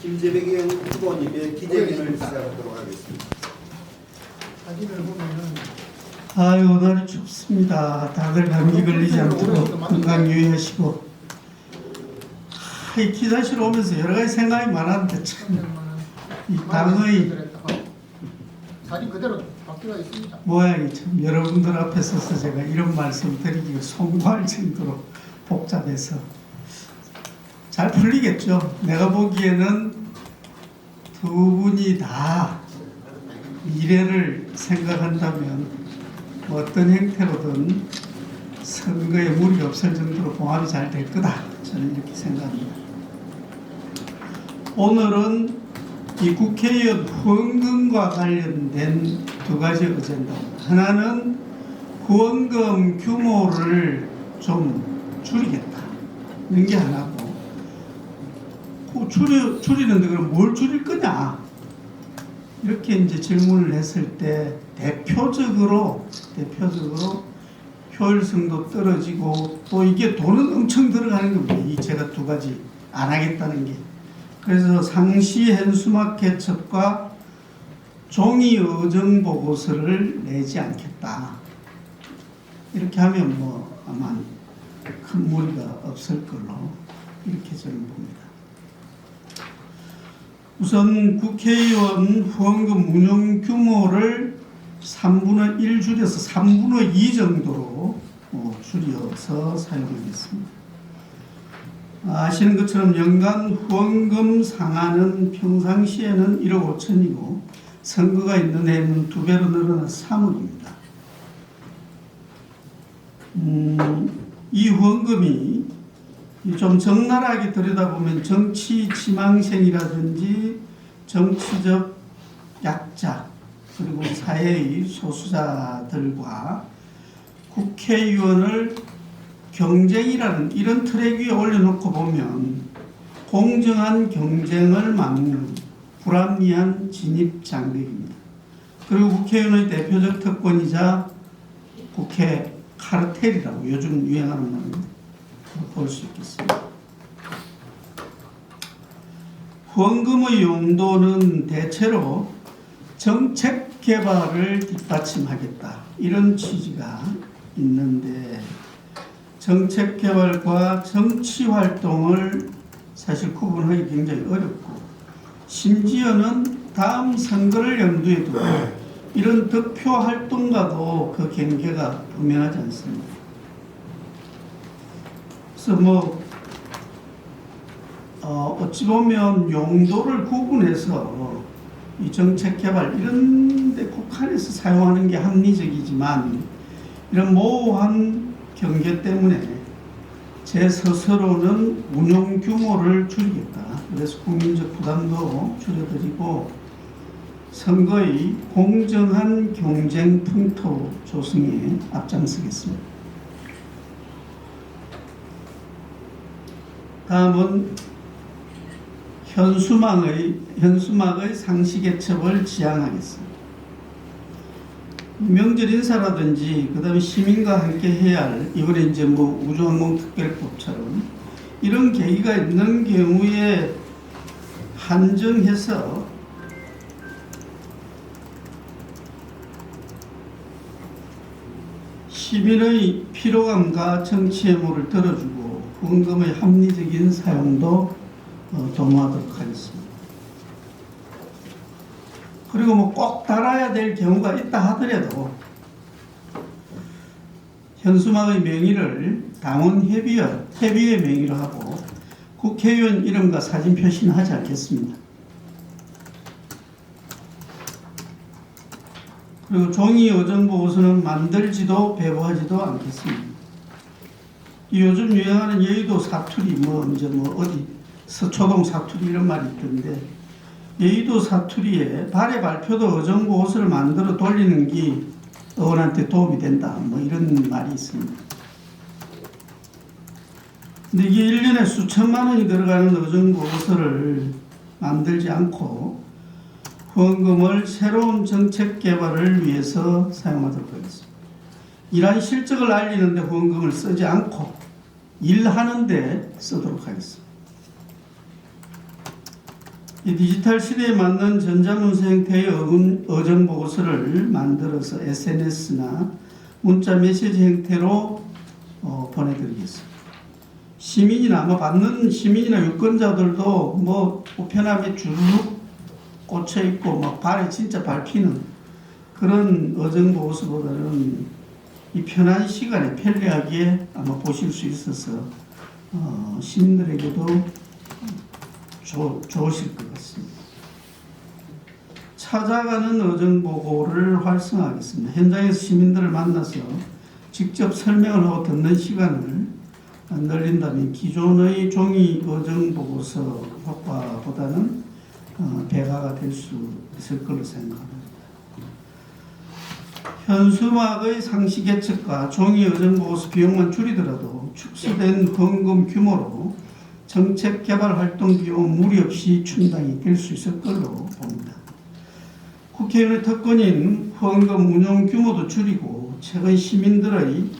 김재백의 후보님의 기재민을 시작하도록 하겠습니다. 사진을 보면은 아유 오늘은 춥습니다. 다들 감기 걸리지 않도록 건강 유의하시고. 아, 이 기사실 오면서 여러 가지 생각이 많았는데 참. 이 당의 사진 그대로 바뀌어 있습니다. 모양이 참 여러분들 앞에 서서 제가 이런 말씀 드리기가 송구할 정도로 복잡해서 잘 풀리겠죠. 내가 보기에는 두 분이 다 미래를 생각한다면 뭐 어떤 형태로든 선거에 무리가 없을 정도로 봉합이 잘 될 거다. 저는 이렇게 생각합니다. 오늘은 이 국회의원 후원금과 관련된 두 가지 어젠다입니다. 하나는 후원금 규모를 좀 줄이겠다. 이런 게 하나 고, 그 줄여, 줄이는데 그럼 뭘 줄일 거냐? 이렇게 이제 질문을 했을 때 대표적으로, 대표적으로 효율성도 떨어지고 또 이게 돈은 엄청 들어가는 겁니다. 이 제가 두 가지 안 하겠다는 게. 그래서 상시 현수막 개척과 종이 의정 보고서를 내지 않겠다. 이렇게 하면 뭐 아마 큰 무리가 없을 걸로 이렇게 저는 봅니다. 우선 국회의원 후원금 운영 규모를 3분의 1 줄여서 3분의 2 정도로 어, 줄여서 사용하겠습니다. 아시는 것처럼 연간 후원금 상한은 평상시에는 1억 5천이고 선거가 있는 해에는 두 배로 늘어나 3억입니다. 음, 이 후원금이 좀 적나라하게 들여다보면 정치 지망생이라든지 정치적 약자 그리고 사회의 소수자들과 국회의원을 경쟁이라는 이런 트랙 위에 올려놓고 보면 공정한 경쟁을 막는 불합리한 진입 장벽입니다. 그리고 국회의원의 대표적 특권이자 국회 카르텔이라고 요즘 유행하는 말입니다. 볼 수 있겠습니다. 후원금의 용도는 대체로 정책 개발을 뒷받침하겠다 이런 취지가 있는데 정책 개발과 정치 활동을 사실 구분하기 굉장히 어렵고 심지어는 다음 선거를 염두에 두고 이런 득표 활동과도 그 경계가 분명하지 않습니다. 그래서 뭐 어, 어찌 보면 용도를 구분해서 이 정책 개발 이런 데 국한해서 사용하는 게 합리적이지만 이런 모호한 경계 때문에 제 스스로는 운용 규모를 줄이겠다. 그래서 국민적 부담도 줄여드리고 선거의 공정한 경쟁 풍토 조성에 앞장서겠습니다. 다음은 현수막의 현수막의 상시 개첩을 지향하겠습니다. 명절 인사라든지 그다음에 시민과 함께 해야 할 이번에 이제 뭐 우주항공 특별법처럼 이런 계기가 있는 경우에 한정해서 시민의 피로감과 정치 해모를 들어주고 후원금의 합리적인 사용도 어, 도모하도록 하겠습니다. 그리고 뭐 꼭 달아야 될 경우가 있다 하더라도 현수막의 명의를 당원 협의회, 명의로 하고 국회의원 이름과 사진 표시는 하지 않겠습니다. 그리고 종이 여정보고서는 만들지도 배부하지도 않겠습니다. 이 요즘 유행하는 여의도 사투리 뭐 이제 뭐 어디 서초동 사투리 이런 말이 있던데 여의도 사투리에 발의 발표도 어정보고서를 만들어 돌리는 게 어원한테 도움이 된다 뭐 이런 말이 있습니다. 근데 이게 1년에 수천만 원이 들어가는 어정보고서를 만들지 않고 후원금을 새로운 정책 개발을 위해서 사용하도록 하겠습니다. 이러한 실적을 알리는데 후원금을 쓰지 않고 일하는데 쓰도록 하겠습니다. 이 디지털 시대에 맞는 전자문서 형태의 어정 보고서를 만들어서 SNS나 문자 메시지 형태로 어, 보내드리겠습니다. 시민이나 아마 받는 시민이나 유권자들도 뭐 우편함에 주르륵 꽂혀 있고 막 발에 진짜 밟히는 그런 어정 보고서보다는 이 편한 시간에 편리하게 아마 보실 수 있어서 어, 시민들에게도 좋, 좋으실 것 같습니다. 찾아가는 어정 보고를 활성화하겠습니다. 현장에서 시민들을 만나서 직접 설명을 하고 듣는 시간을 늘린다면 기존의 종이 어정 보고서 효과보다는 어, 배가가 될 수 있을 걸로 생각합니다. 현수막의 상시 개척과 종이 어정 보고서 비용만 줄이더라도 축소된 헌금 규모로 정책 개발 활동 비용 무리 없이 충당이 될 수 있을 걸로 봅니다. 국회의원의 특권인 후원금 운용 규모도 줄이고 최근 시민들의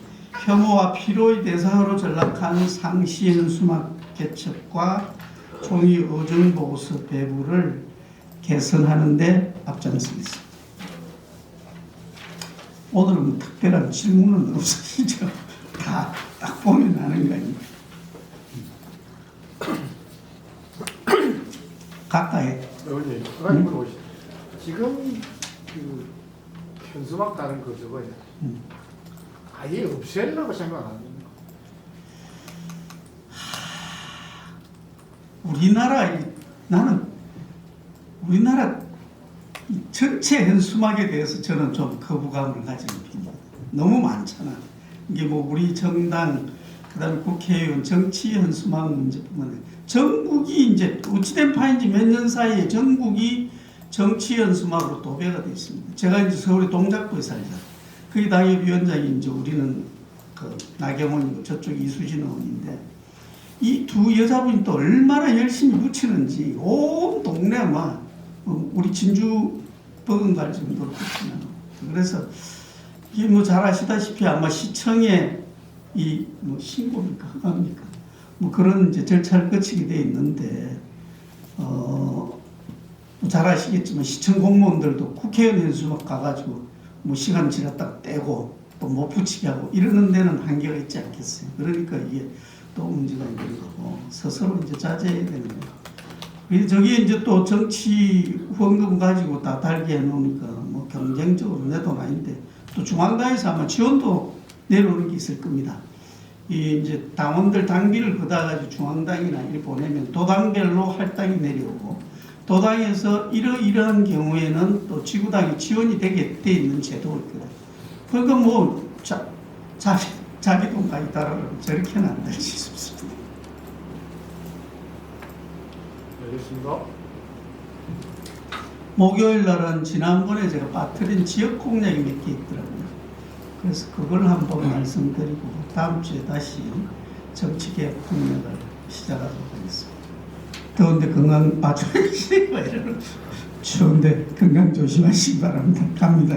혐오와 피로의 대상으로 전락한 상시 현수막 개척과 종이 의정 보고서 배부를 개선하는 데 앞장서겠습니다. 오늘은 뭐 특별한 질문은 없으시죠? 다 딱 보면 아는 거 아닙니까? 가까이 의원님, 그 물어보시죠. 지금 그 현수막 다른 거 저거요. 음. 아예 없애려고 생각 안 합니까? 우리나라 이- 나는 우리나라 이 전체 현수막에 대해서 저는 좀 거부감을 가지는 편이에요. 너무 많잖아. 이게 뭐 우리 정당 그다음에 국회의원 정치 현수막 문제뿐만 아니라 전국이 이제 어찌된 파인지 몇 년 사이에 전국이 정치 현수막으로 도배가 돼 있습니다. 제가 이제 서울의 동작구에 살잖아. 거기 당협위원장이 이제 우리는 그 나경원이고 저쪽 이수진 의원인데 이 두 여자분이 또 얼마나 열심히 붙이는지 온 동네 어, 우리 진주 버금 갈 정도로 붙이는 그래서 이게 뭐 잘 아시다시피 아마 시청에 이 뭐 신고입니까 허가입니까 뭐 그런 이제 절차를 거치게 돼 있는데 어, 뭐잘 아시겠지만 시청 공무원들도 국회의원 연수막 가가지고 뭐 시간 지났다 떼고 또 못 붙이게 하고 이러는 데는 한계가 있지 않겠어요. 그러니까 이게 또 문제가 있는 거고 스스로 이제 자제해야 되는. 그래서 저기 이제 또 정치 후원금 가지고 다 달게 해놓으니까 뭐 경쟁적으로 내 돈 아닌데 또 중앙당에서 아마 지원도 내려오는 게 있을 겁니다. 이 이제 당원들 당비를 걷어가지고 중앙당이나 이렇게 보내면 도당별로 할당이 내려오고 도당에서 이러이러한 경우에는 또 지구당이 지원이 되게 돼 있는 제도가 있거든. 그러니까 뭐 자, 자기 자기 돈까지 따라가면 저렇게는 안 되지 싶습니다. 알겠습니다. 목요일 날은 지난번에 제가 빠뜨린 지역 공약이 몇 개 있더라고요. 그래서 그걸 한번 말씀드리고 다음 주에 다시 정치개혁 공약을 시작하도록 하겠습니다. 더운데 건강 아주 이러는 추운데 건강 조심하시기 바랍니다. 갑니다.